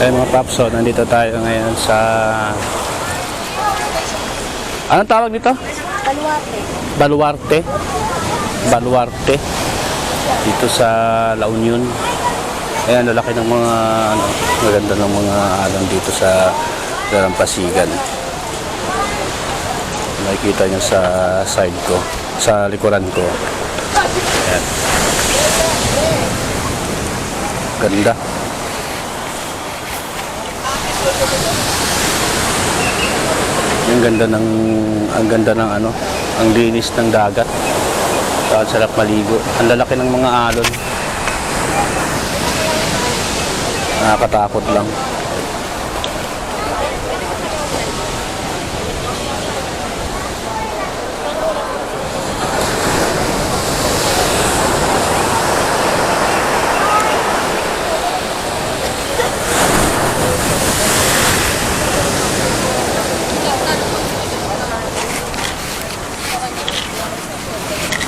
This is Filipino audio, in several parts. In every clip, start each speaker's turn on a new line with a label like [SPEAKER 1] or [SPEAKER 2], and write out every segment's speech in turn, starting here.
[SPEAKER 1] Eh mga paps, so nandito tayo ngayon sa... Anong tawag dito?
[SPEAKER 2] Baluarte.
[SPEAKER 1] Baluarte. Baluarte. Dito sa La Union. Ayan, lalaki ng mga ano, maganda ng mga alam dito sa Dalampasigan. Nakikita nyo sa side ko, sa likuran ko. Ayan. Ganda. Ang ganda ng ang ganda ng ano, ang linis ng dagat. Ang sarap maligo. Ang lalaki ng mga alon. Nakakatakot lang.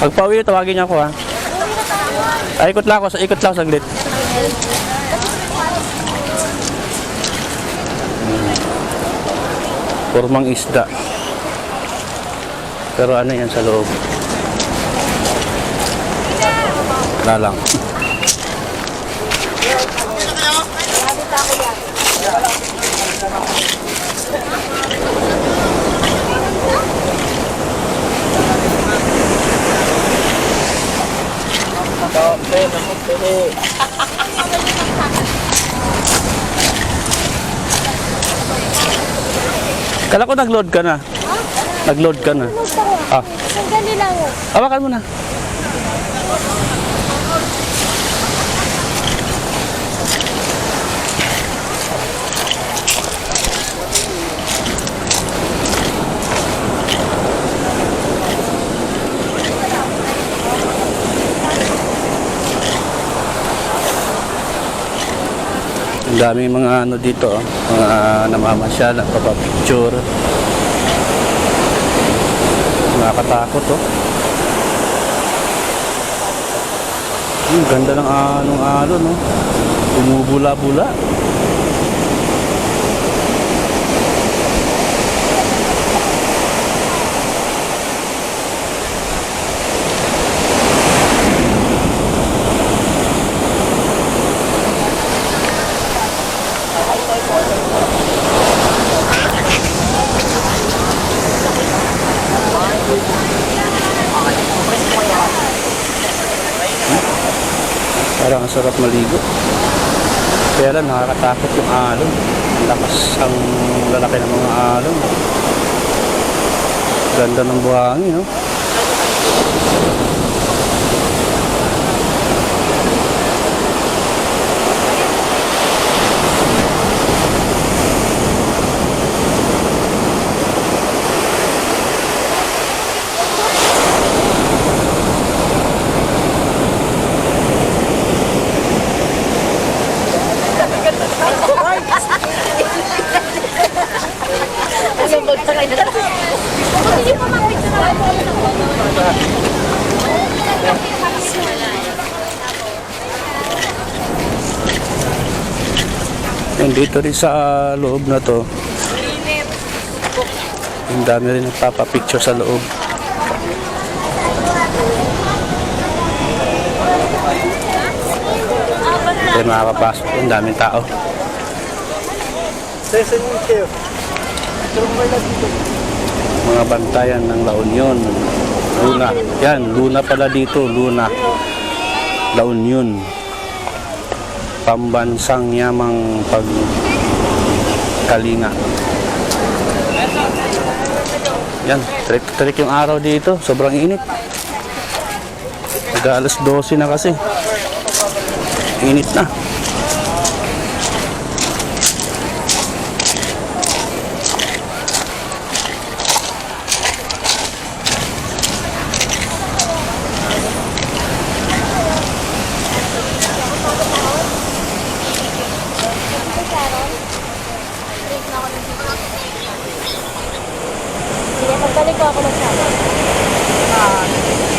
[SPEAKER 1] Pag pauwi, tawagin niya ako ha. Ay, ikot lang ako. Ikot lang saglit. Hmm. Kurmang isda. Pero ano yan sa loob? Wala lang. Kala ko nag-load ka na. Nag-load ka na. Ah,
[SPEAKER 2] Sandali lang.
[SPEAKER 1] hawakan mo na. Ang dami mga ano dito, oh. mga namamasyal, nagpapapicture. Nakakatakot oh. Ang ganda ng anong alon no. Bumubula-bula. Sarap maligo. Kaya lang nakakatakot yung alon. Ang lakas ang lalaki ng mga alon. Ganda ng buhangin, no? Yan dito rin sa loob na to. Ang dami rin nagpapapicture sa loob. Kaya makakapasok. Ang daming tao. Mga bantayan ng La Union. Luna. Yan, Luna pala dito. Luna. La Union. Pambansang yamang pagkalinga. Yan, trik-trik yung araw dito. Sobrang init. Mag alas 12 na kasi. Init na. ba ako magsama? Ah, uh,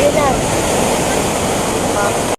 [SPEAKER 1] yun lang. Ah, uh,